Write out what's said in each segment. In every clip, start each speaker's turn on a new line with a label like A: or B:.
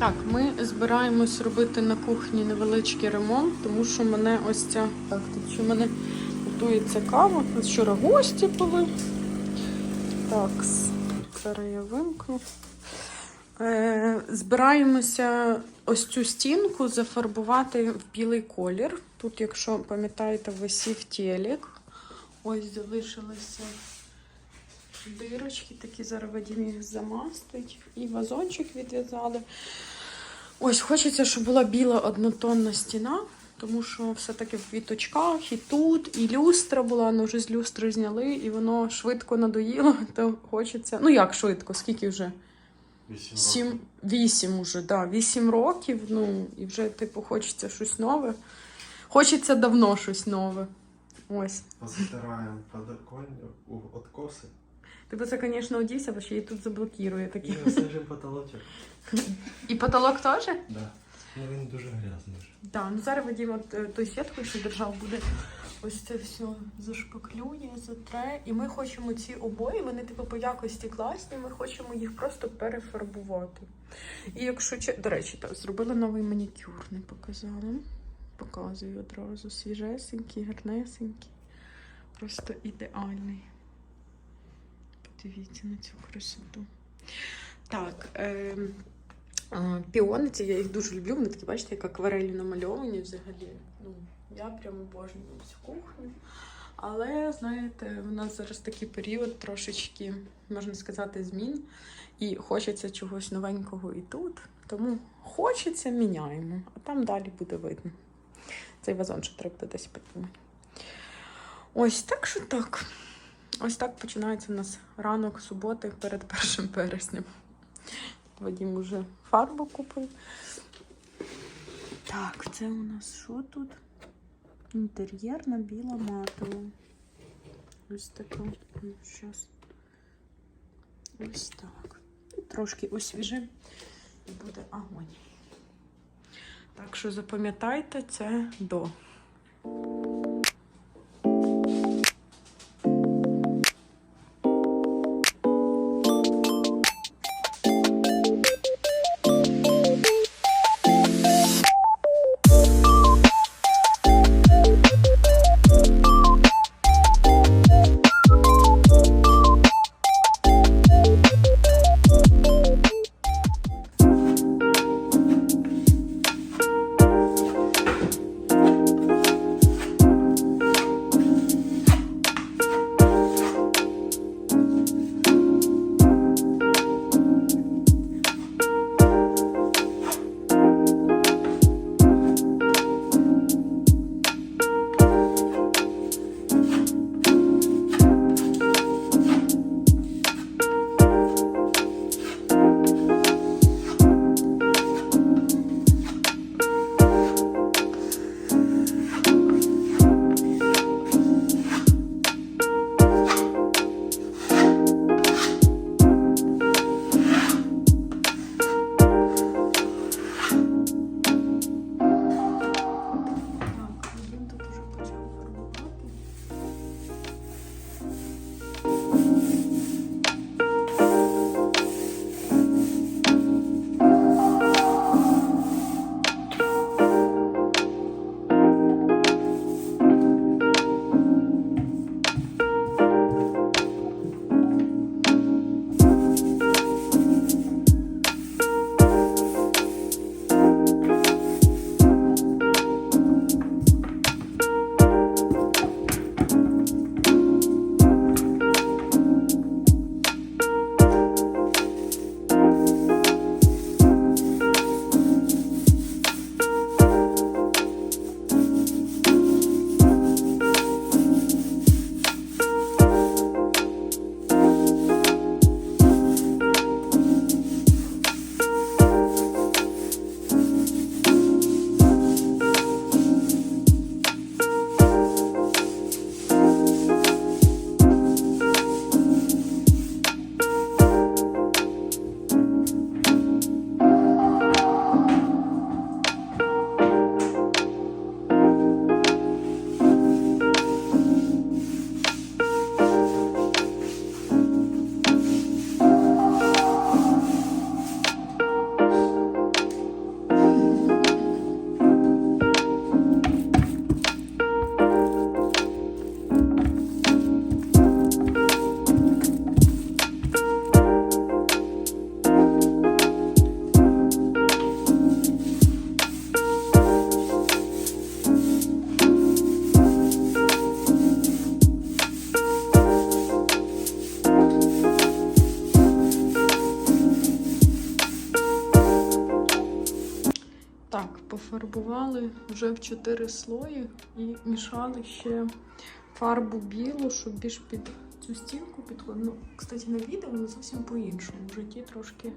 A: Так, ми збираємось робити на кухні невеличкий ремонт, тому що мене ось ця. Так, що мене готується кава. Вчора гості були. Так, зараз я вимкну. Е, збираємося ось цю стінку зафарбувати в білий колір. Тут, якщо пам'ятаєте, висів телек. Ось залишилися дирочки, такі зараз Вадим їх замастить. І вазончик відв'язали. Ось хочеться, щоб була біла однотонна стіна, тому що все-таки в квіточках і тут, і люстра була, але вже з люстри зняли, і воно швидко надоїло, то хочеться. Ну як швидко, скільки вже?
B: Вісім
A: Сім, вісім уже, да, вісім років. Ну, і вже, типу, хочеться щось нове. Хочеться давно щось нове. Ось.
B: Позатираємо подоконник, откоси.
A: Ти би це, звісно, одівся, бо ще і тут заблокірує такі.
B: І освіжимо потолочок.
A: І потолок теж?
B: Да. Ну він дуже грязний вже.
A: Так, ну зараз Вадим от е, той сітку, що держав, буде ось це все зашпаклює, затре. І ми хочемо ці обої, вони типу по якості класні, ми хочемо їх просто перефарбувати. І якщо до речі, так, зробила новий манікюр, не показала. Показую одразу. Свіжесенький, гарнесенький. Просто ідеальний. Подивіться на цю красоту. Так. Е- а, Піони ці, я їх дуже люблю. Вони такі, бачите, як акварелі намальовані взагалі. Ну, я прямо обожнюю цю кухню. Але, знаєте, в нас зараз такий період трошечки, можна сказати, змін. І хочеться чогось новенького і тут. Тому хочеться, міняємо. А там далі буде видно. Цей вазон ще треба десь підтримати. Ось так що так. Ось так починається у нас ранок суботи перед першим вереснем. Вадим уже фарбу купив. Так, це у нас що тут? Інтер'єрна біла матова. Ось така. Зараз. Ось так. Трошки освіжим і буде огонь. Так що запам'ятайте це до. Так, пофарбували вже в 4 слої і мішали ще фарбу білу, щоб більш під цю стінку підходило. Ну, кстати, на відео воно зовсім по-іншому. В житті трошки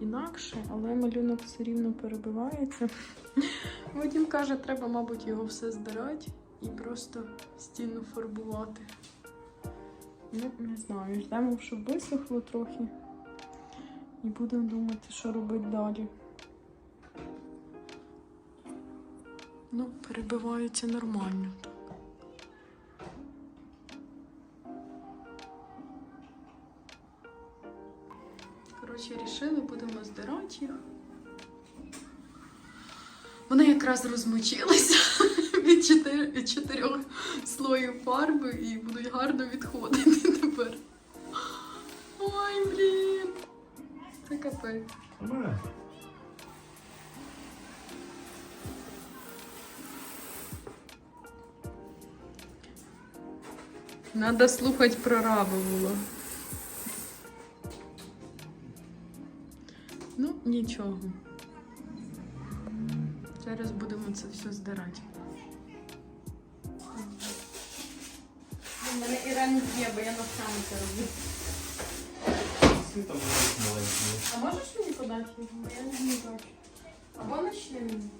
A: інакше, але малюнок все рівно перебивається. Вадим каже, треба, мабуть, його все здирати і просто стіну фарбувати. Ну, не знаю, ждемо, щоб висохло трохи. І будемо думати, що робити далі. Ну, перебивається нормально. Коротше, рішили, будемо здирати їх. Вони якраз розмочилися від чотир- від чотирьох слоїв фарби і будуть гарно відходити тепер. Ой, блін. Це капець. Надо слухати прораба було. Ну, нічого. Зараз будемо це все здирати. У мене Іран є, бо я ногтями це роблю. А можеш мені подати його? Бо я не бачу. Або начни мені.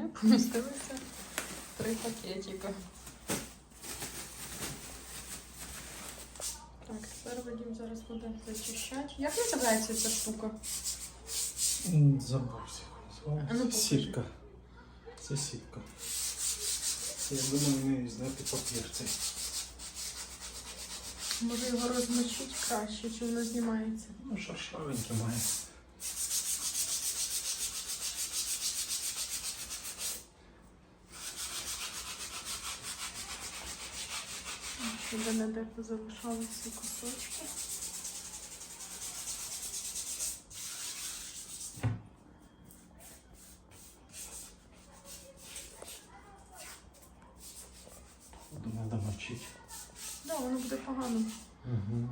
A: Стіни помістилися три пакетика. Так, тепер Вадим зараз буде зачищати. Як називається ця штука?
B: Забувся.
A: Ну.
B: Сітка. Це сітка. Це, я думаю, не знати папір цей.
A: Може його розмочити краще, чи воно знімається?
B: Ну, шершавенький має.
A: Щоб не де позалишалися кусочки.
B: Надо мочити.
A: Да, воно буде погано.
B: Угу.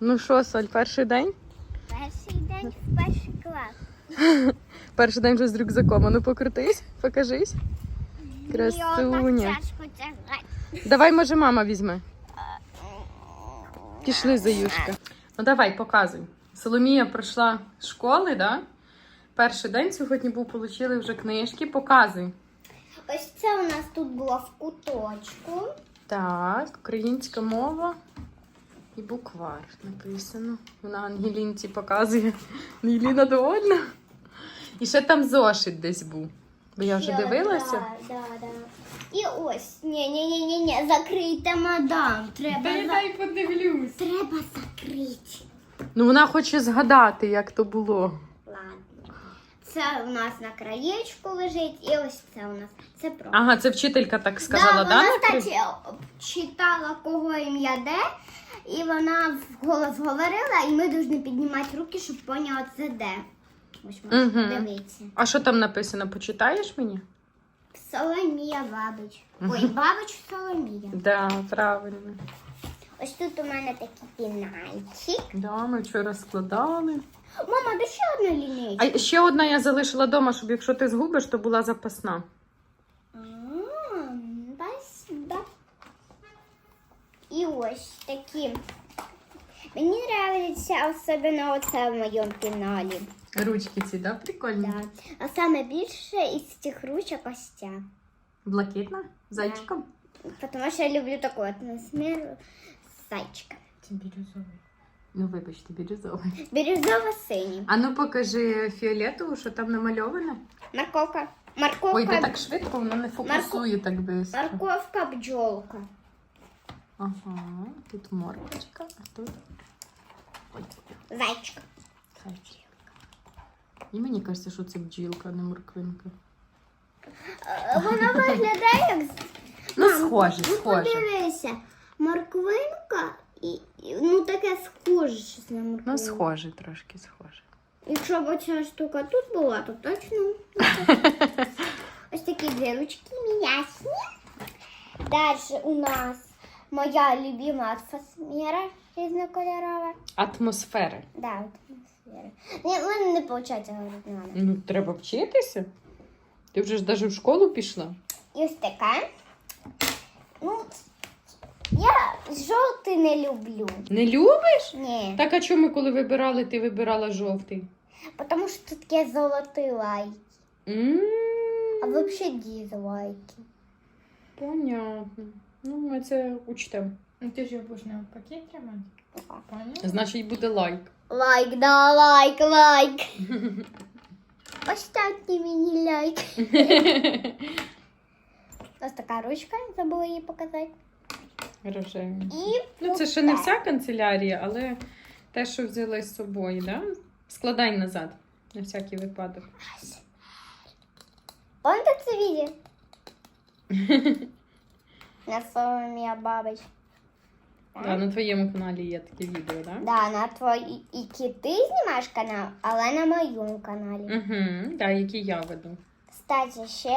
A: Ну що, Соль, перший день?
C: Перший клас.
A: Перший день вже з рюкзаком. А ну покрутись, покажись. Красуня. Давай, може, мама візьме. Пішли, Заюшка. Ну давай, показуй. Соломія пройшла школи, да? Перший день сьогодні був, отримали вже книжки. Показуй.
C: Ось це у нас тут було в куточку.
A: Так, українська мова і буквар написано. Вона Ангелінці показує. Ангеліна довольна. І ще там зошит десь був. Бо я вже дивилася.
C: Да, да, да. І ось. Ні, ні, ні, ні, ні, закрийте, мадам. Треба, за...
A: подивлюсь.
C: Треба закрити.
A: Ну вона хоче згадати, як то було.
C: Це у нас на краєчку лежить, і ось це у нас. Це про.
A: Ага, це вчителька так сказала,
C: да,
A: да?
C: вона, кстати, читала, кого ім'я де, і вона вголос говорила, і ми повинні піднімати руки, щоб поняла, це де. Ось можна
A: Мгм.
C: дивитися.
A: А що там написано? Почитаєш мені?
C: Соломія Бабич. Ой, Бабич Соломія.
A: Да, правильно.
C: Ось тут у мене такий пінальчик.
A: Да, ми вчора складали.
C: Мама, де ще одна лінійка?
A: А ще одна я залишила вдома, щоб якщо ти згубиш, то була запасна.
C: А, Спасибо. І ось такі. Мені подобається особливо оце в моєму піналі.
A: Ручки ці, да? Прикольні.
C: Да. А саме більше із цих ручок ось ця.
A: Блакитна? Зайчиком?
C: Тому що я люблю таку атмосферу з зайчиком.
A: Це бірюзовий. Ну, вибачте, бірюзовий.
C: Бірюзово-синій.
A: А ну покажи фіолетову, що там намальовано.
C: Морковка. Морковка.
A: Ой, де так швидко, воно не фокусує так швидко.
C: Морковка бджолка.
A: Ага, тут моркочка, а тут. Ой,
C: Зайчик.
A: зайчик. І мені кажеться, що це бджілка, а не морквинка.
C: Е, Вона виглядає як.
A: Ну, схоже,
C: ну,
A: схоже.
C: Подивися. Морквинка і, і ну таке схоже щось на.
A: Ну, схоже, трошки схоже.
C: Якщо б оця штука тут була, то точно. Ось такі дві ручки м'ясні. Далі у нас моя любима атмосфера різнокольорова.
A: Атмосфери.
C: Да, атмосфера. Мене не виходить говорити на.
A: Ну, треба вчитися. Ти вже ж навіть в школу пішла.
C: І ось така. Ну, я жовтий не люблю.
A: Не любиш?
C: Ні.
A: Так а чому ми коли вибирали, ти вибирала жовтий?
C: Тому що тут таке золотий лайк.
A: м
C: А взагалі дізлайки.
A: Понятно. Ну, ми це учтемо.
D: Ну ти ж його будеш на пакет тримати? Поняла?
A: Значить, буде лайк.
C: Лайк, да, лайк, лайк. Поставьте мені лайк. Ось така ручка, забула її показати.
A: Рожевий.
C: І
A: Ну, це ще не вся канцелярія, але те, що взяли з собою, да? Складай назад, на всякий випадок.
C: Помните це відео? На Соломія Бабич.
A: Да, на твоєму каналі є таке відео, да?
C: Да, на твої і ти знімаєш канал, але на моєму каналі.
A: Угу, да, який я веду.
C: Кстати, ще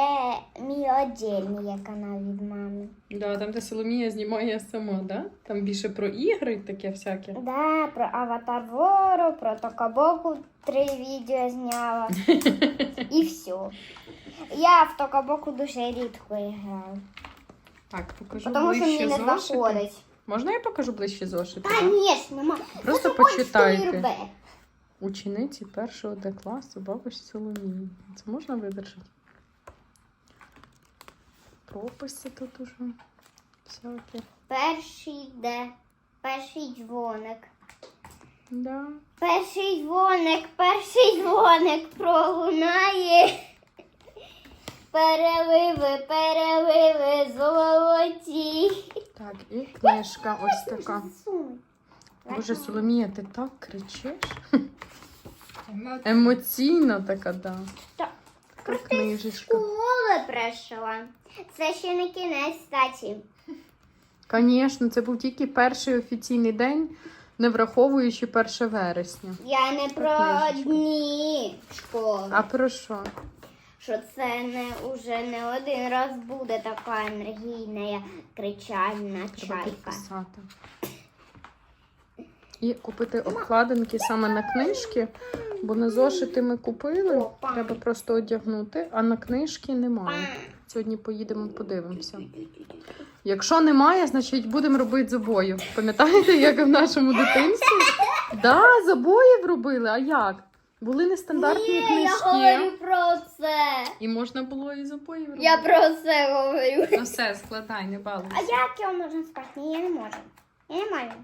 C: мій отдельний є канал від мами.
A: Да, там, де Соломія знімає сама, да? Там більше про ігри таке всяке.
C: Да, про аватар Вору, про Токабоку три відео зняла. І все. Я в Токабоку дуже рідко граю.
A: Так, покажу
C: Тому що мені
A: ближче
C: не
A: зошити.
C: заходить.
A: Можна я покажу ближче зошити?
C: Конечно, мама.
A: Просто почитайте. Учениці першого Д класу бабусі Соломії. Це можна видержати? Прописи тут уже. Всякі.
C: Перший де. Перший дзвоник.
A: Да.
C: Перший дзвоник, перший дзвоник пролунає. Переливи, переливи золоті.
A: Так, і книжка ось така. Боже, Соломія, ти так кричиш? Емоційна така, да.
C: Так.
A: Така книжечка.
C: Школи прийшла. Це ще не кінець статі.
A: Звісно, це був тільки перший офіційний день, не враховуючи 1 вересня.
C: Я не про
A: Книжечка.
C: одні школи.
A: А про що?
C: Що це не уже не один раз буде така енергійна кричальна
A: Треба
C: чайка.
A: підписати. І купити обкладинки саме на книжки, бо на зошити ми купили. Треба просто одягнути, а на книжки немає. Сьогодні поїдемо, подивимося. Якщо немає, значить будемо робити з обоїв. Пам'ятаєте, як в нашому дитинстві? Да, з обоїв робили, а як? Були нестандартні
C: Ні, я
A: книжки.
C: говорю про це.
A: І можна було і запоїв робити.
C: Я про це говорю.
A: Ну все, складай, не балуйся.
C: А як його можна спати? Ні, я не можу. Я не можу.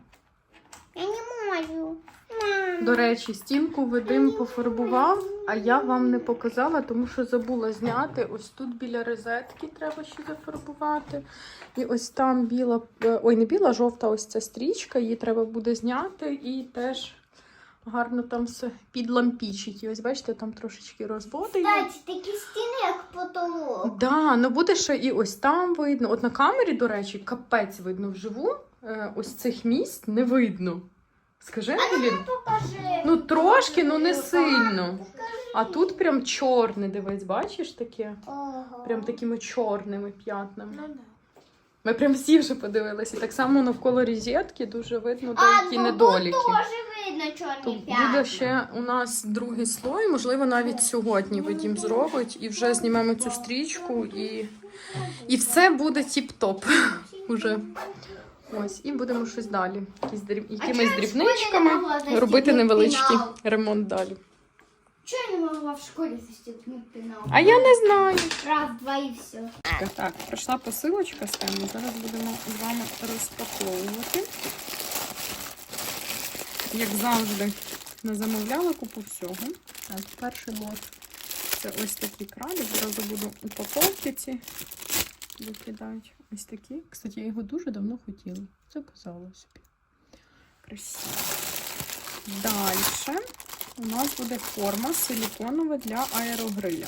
C: Я не можу. Мам.
A: До речі, стінку Вадим пофарбував, а я вам не показала, тому що забула зняти. Ось тут біля розетки треба ще зафарбувати. І ось там біла, е, ой, не біла, жовта ось ця стрічка, її треба буде зняти і теж гарно там все підлампічить. І ось бачите, там трошечки розводи є.
C: Кстати, такі стіни, як потолок.
A: Да, ну буде ще і ось там видно. От на камері, до речі, капець видно вживу. Е, Ось цих місць не видно. Скажи, Ангелін?
C: Покажи.
A: Ну трошки, ну не сильно. А тут прям чорне, дивись, бачиш таке?
C: Ого.
A: Прям такими чорними п'ятнами.
C: Ну, да.
A: Ми прям всі вже подивилися. Так само навколо розетки дуже видно
C: А,
A: деякі
C: ну,
A: недоліки.
C: тут теж видно чорні
A: Тут
C: п'ятна.
A: буде ще у нас другий слой, можливо, навіть сьогодні Вадім зробить, і вже знімемо цю стрічку, і, і все буде тіп-топ. Уже. Ось, і будемо щось далі. Якісь дріб... якимись дрібничками
C: не
A: робити невеличкий ремонт далі.
C: Чого я не могла в школі застегнути пенал?
A: А я не знаю.
C: Раз, два і все.
A: Так, пройшла посилочка з теми. Зараз будемо з вами розпаковувати. Як завжди, не замовляла купу всього. Так, перший лот це ось такі краби. Зразу буду упаковки ці викидають. Ось такі. Кстати, я його дуже давно хотіла. Заказала собі. Красиво. Далі у нас буде форма силіконова для аерогриля.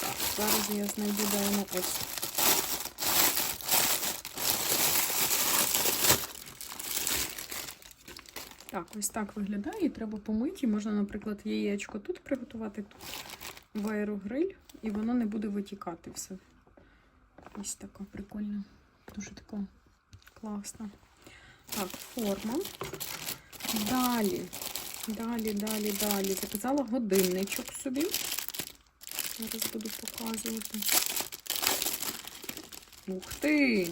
A: Так, зараз я знайду, де ось. Так, ось так виглядає. І треба помити. Можна, наприклад, яєчко тут приготувати, тут в аерогриль, і воно не буде витікати все. Ось така прикольна. Дуже така класна. Так, форма. Далі. Далі, далі, далі. Заказала годинничок собі. Зараз буду показувати. Ух ти!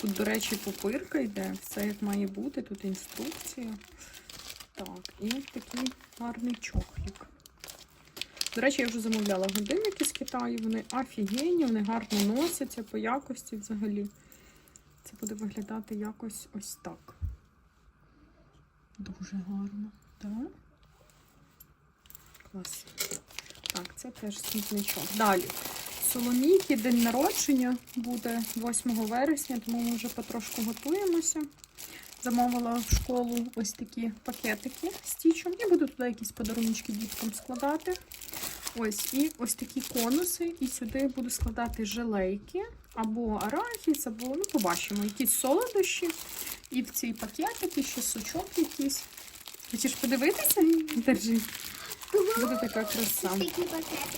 A: Тут, до речі, попирка йде, все як має бути, тут інструкція. Так, і такий гарний чохлік. До речі, я вже замовляла годинники з Китаю. Вони офігенні, вони гарно носяться по якості взагалі. Це буде виглядати якось ось так. Дуже гарно. Так. Клас. Так, це теж смітничок. Далі. Соломійки день народження буде 8 вересня, тому ми вже потрошку готуємося. Замовила в школу ось такі пакетики з тічом. І буду туди якісь подарунки діткам складати. Ось, і ось такі конуси. І сюди буду складати желейки або арахіс, або, ну, побачимо, якісь солодощі. І в ці пакетики ще сучок якийсь. Хочеш подивитися? Держи. Буде така краса.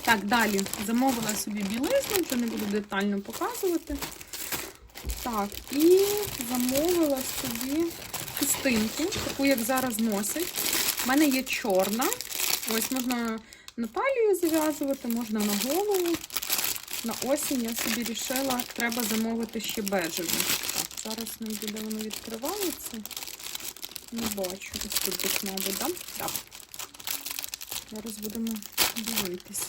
A: Так, далі замовила собі білизну, вже не буду детально показувати. Так, і замовила собі хустинку, таку, як зараз носять. У мене є чорна. Ось можна на талію зав'язувати, можна на голову. На осінь я собі вирішила, треба замовити ще бежеву. Так, зараз знайду, де воно відкривається. Не бачу. Ось тут десь, мабуть, да? Так. Зараз будемо дивитися.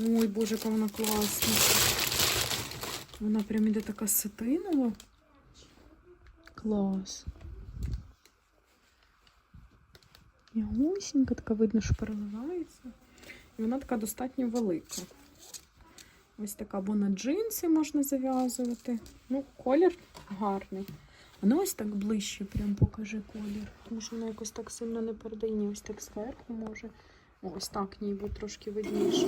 A: Ой, боже, яка вона класна. Вона прям іде така сатинова. Клас. Мягусенька, така видно, що переливається. І вона така достатньо велика. Ось така, або на джинси можна зав'язувати. Ну, колір гарний. А ну ось так ближче, прям покажи колір. Тому що вона якось так сильно не передає. Ось так зверху може. Ось так ніби трошки видніше.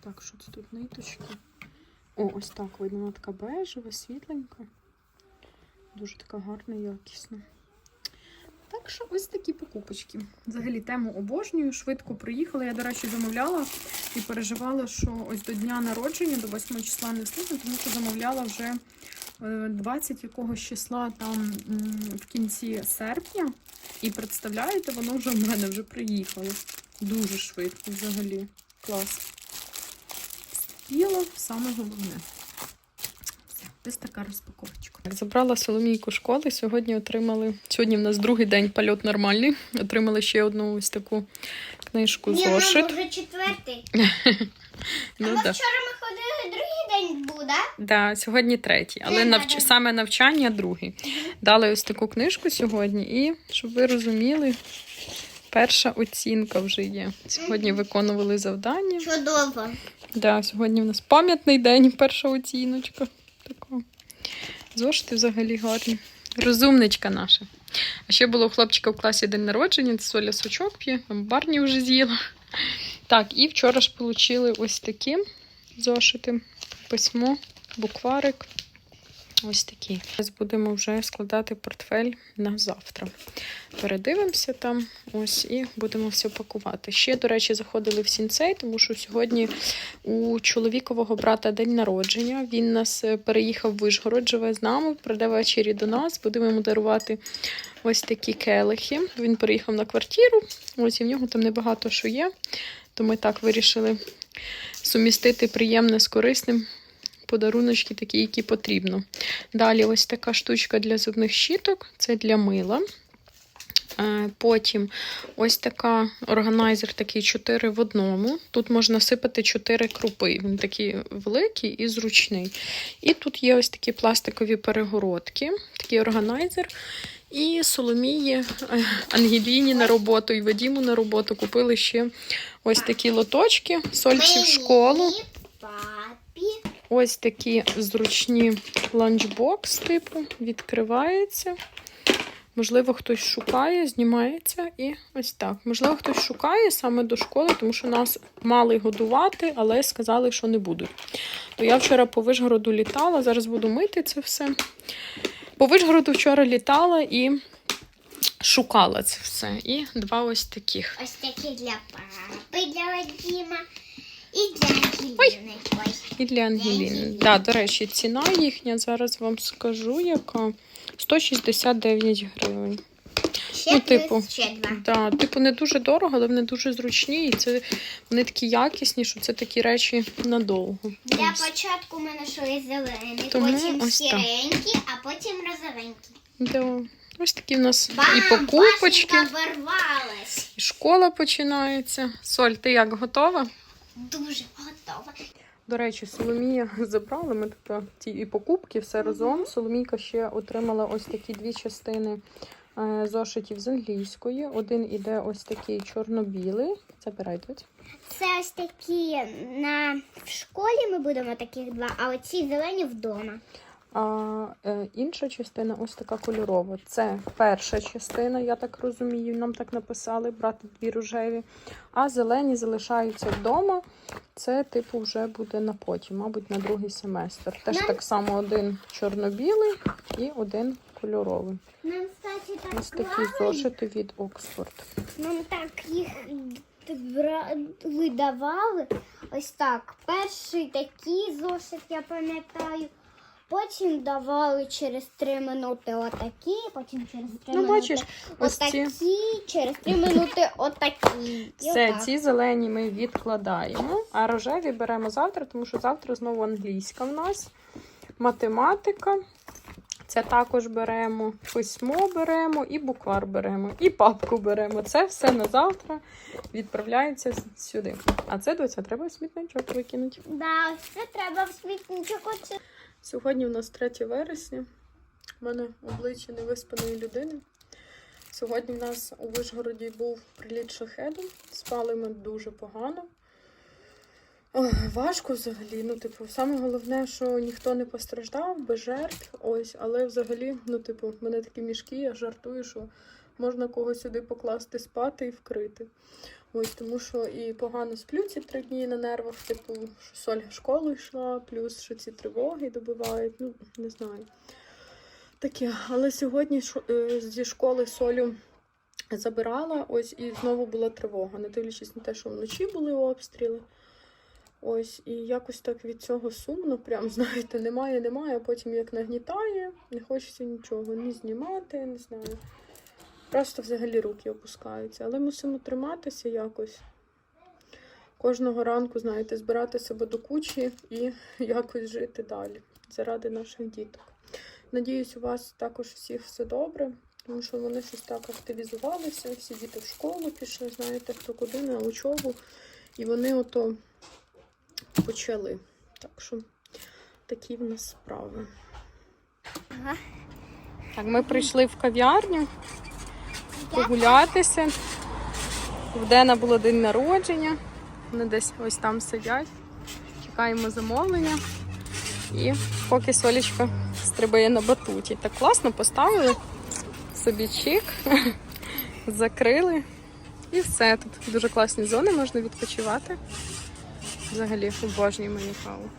A: Так, що це тут ниточки? О, ось так видно, вона така бежева, світленька. Дуже така гарна, якісна. Так що ось такі покупочки. Взагалі тему обожнюю, швидко приїхала. Я, до речі, замовляла і переживала, що ось до дня народження, до 8 числа не встигну, тому що замовляла вже е, 20 якогось числа там в кінці серпня. І представляєте, воно вже в мене вже приїхало. Дуже швидко взагалі. Клас. Спіла саме головне. Все. Ось така розпаковочка. Забрала Соломійку школи. Сьогодні отримали. Сьогодні в нас другий день польот нормальний. Отримали ще одну ось таку книжку
C: Ні, нам
A: зошит.
C: вже четвертий.
A: Ну,
C: а ми
A: да.
C: вчора ми ходили другий день був, да?
A: Да, сьогодні третій, але навч... саме навчання другий. Дали ось таку книжку сьогодні, і щоб ви розуміли, перша оцінка вже є. Сьогодні виконували завдання.
C: Чудово.
A: Да, сьогодні в нас пам'ятний день, перша оціночка. Така. Зошити взагалі гарні. Розумничка наша. А ще було у хлопчика в класі день народження, це Соля сочок п'є, там Барні вже з'їла. Так, і вчора ж отримали ось такі зошити, письмо, букварик. Ось такі. Зараз будемо вже складати портфель на завтра. Передивимося там ось і будемо все пакувати. Ще, до речі, заходили в сінцей, тому що сьогодні у чоловікового брата день народження. Він нас е, переїхав в Вишгород, живе з нами, прийде ввечері до нас. Будемо йому дарувати ось такі келихи. Він переїхав на квартиру. Ось і в нього там небагато що є. То ми так вирішили сумістити приємне з корисним. Подаруночки такі, які потрібно. Далі ось така штучка для зубних щіток, це для мила. Е, Потім ось така органайзер, такий 4 в одному. Тут можна сипати 4 крупи. Він такий великий і зручний. І тут є ось такі пластикові перегородки, такий органайзер. І Соломії е, Ангеліні на роботу і Вадіму на роботу купили ще ось такі лоточки, сольці в школу. Ось такі зручні ланчбокс, типу, відкривається. Можливо, хтось шукає, знімається і ось так. Можливо, хтось шукає саме до школи, тому що нас мали годувати, але сказали, що не будуть. То я вчора по Вишгороду літала, зараз буду мити це все. По Вишгороду вчора літала і шукала це все. І два ось таких.
C: Ось такі для папи, для Вадима і для Ангеліни. Ой.
A: І для Ангеліни. Да, до речі, ціна їхня зараз вам скажу, яка 169 гривень.
C: Ще
A: Ну,
C: плюс
A: типу,
C: ще два.
A: Да, типу, не дуже дорого, але вони дуже зручні. І це вони такі якісні, що це такі речі надовго.
C: Для
A: Ось.
C: початку у мене йшли зелені,
A: Тому
C: потім
A: ось так.
C: сіренькі, а потім розовенькі.
A: Да. Ось такі в нас
C: Бам!
A: і покупочки, і школа починається. Соль, ти як готова?
C: Дуже готова.
A: До речі, Соломія забрала ми тут ті і покупки, все разом. Соломійка ще отримала ось такі дві частини е, зошитів з англійської. Один іде ось такий чорно-білий. Забирай тут.
C: Це ось такі на в школі ми будемо таких два, а оці зелені вдома.
A: А е, інша частина ось така кольорова. Це перша частина, я так розумію. Нам так написали брати дві рожеві. А зелені залишаються вдома. Це, типу, вже буде на потім, мабуть, на другий семестр. Теж
C: Нам-
A: так само один чорно-білий і один кольоровий.
C: Нам, кстати, так
A: Ось такі
C: клали.
A: зошити від Оксфорд.
C: Нам так їх видавали. Ось так. Перший такий зошит, я пам'ятаю. Потім давали через три минути отакі, потім через три
A: Ну,
C: минути
A: бачиш, ось ці.
C: отакі, через три минути отакі. І
A: Все,
C: отак.
A: ці зелені ми відкладаємо, а рожеві беремо завтра, тому що завтра знову англійська в нас, математика. Це також беремо, письмо беремо, і буквар беремо, і папку беремо. Це все на завтра відправляється сюди. А це доця треба в смітничок викинути.
C: Да, це треба в смітничок.
A: Сьогодні у нас 3 вересня. У мене обличчя невиспаної людини. Сьогодні в нас у Вишгороді був приліт шахеду. Спали ми дуже погано. Важко взагалі. Ну, типу, саме головне, що ніхто не постраждав, без жертв. Ось, але взагалі, ну, типу, в мене такі мішки, я жартую, що можна когось сюди покласти спати і вкрити. Ось тому що і погано сплю ці три дні на нервах, типу, що соль в школу йшла, плюс що ці тривоги добивають, ну не знаю. Таке. Але сьогодні е, зі школи солю забирала, ось і знову була тривога, не дивлячись на те, що вночі були обстріли. Ось, і якось так від цього сумно, прям знаєте, немає, немає, а потім як нагнітає, не хочеться нічого ні знімати, не знаю. Просто взагалі руки опускаються. Але мусимо триматися якось. Кожного ранку, знаєте, збирати себе до кучі і якось жити далі. заради наших діток. Надіюсь, у вас також всіх все добре, тому що вони щось так активізувалися. Всі діти в школу пішли, знаєте, хто куди на учобу. І вони ото почали. Так що такі в нас справи.
C: Ага.
A: Так, ми прийшли в кав'ярню погулятися. В Дена було день народження. Вони десь ось там сидять. Чекаємо замовлення. І поки Солічка стрибає на батуті. Так класно поставили собі чик, закрили. І все. Тут дуже класні зони, можна відпочивати. Взагалі обожнюємо каву.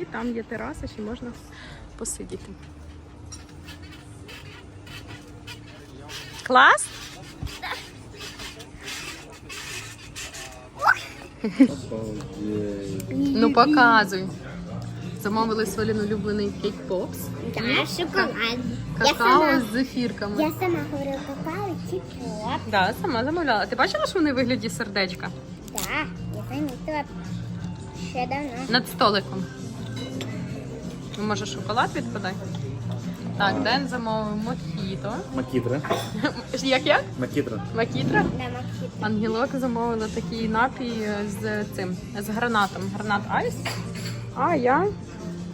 A: І там є тераса, ще можна посидіти. Клас? Ну показуй. Замовили Солін улюблений кейк попс.
C: Да, шоколад.
A: Какао з зефірками.
C: я сама говорю какао тепло.
A: Да, сама замовляла. Ти бачила, що вони в вигляді сердечка?
C: Да, я заметила ще давно.
A: Над столиком. Ну, Може, шоколад відпадай? Так, Ден замовив мохіто.
B: Макітра.
A: Як як?
B: Макітра.
A: Макітра? Ангелок замовила такий напій з цим, з гранатом. Гранат айс. А я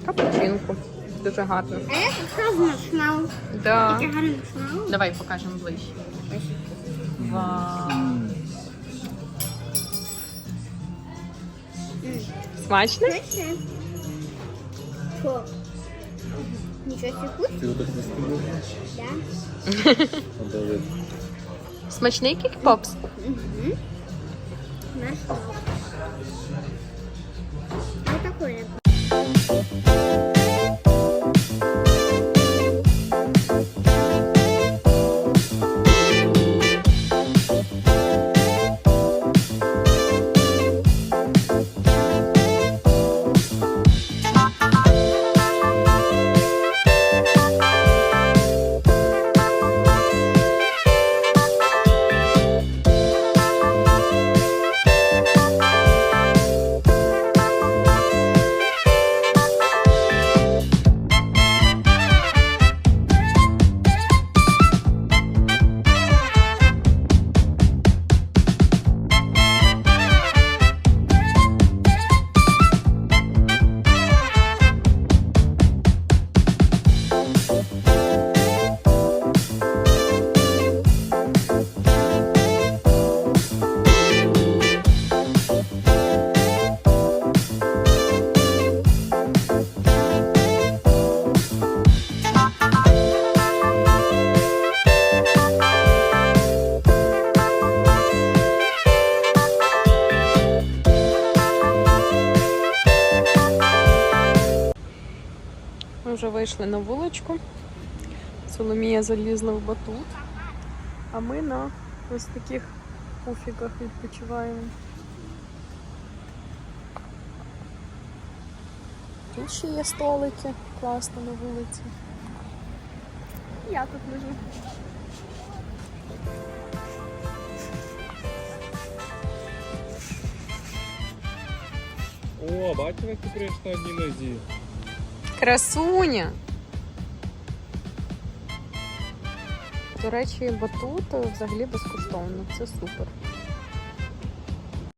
A: капучинку. Дуже гарно.
C: А я тут маршмеллоу.
A: Да. Давай покажемо ближче. Вау. Смачно?
C: Смачне. Що? Нічого себе вкус?
B: Ти отак не?
C: Да.
B: Обалдеть.
A: Смачний кікпопс?
C: Угу. Наш. Вот такое.
A: Вийшли на вуличку. Соломія залізла в батут. А ми на ось таких пуфіках відпочиваємо. Тут ще є столики, класно на вулиці. Я тут лежу.
E: О, бачив, як ти прийшла одній нозі.
A: Красуня! До речі, батут взагалі безкоштовно. Це супер.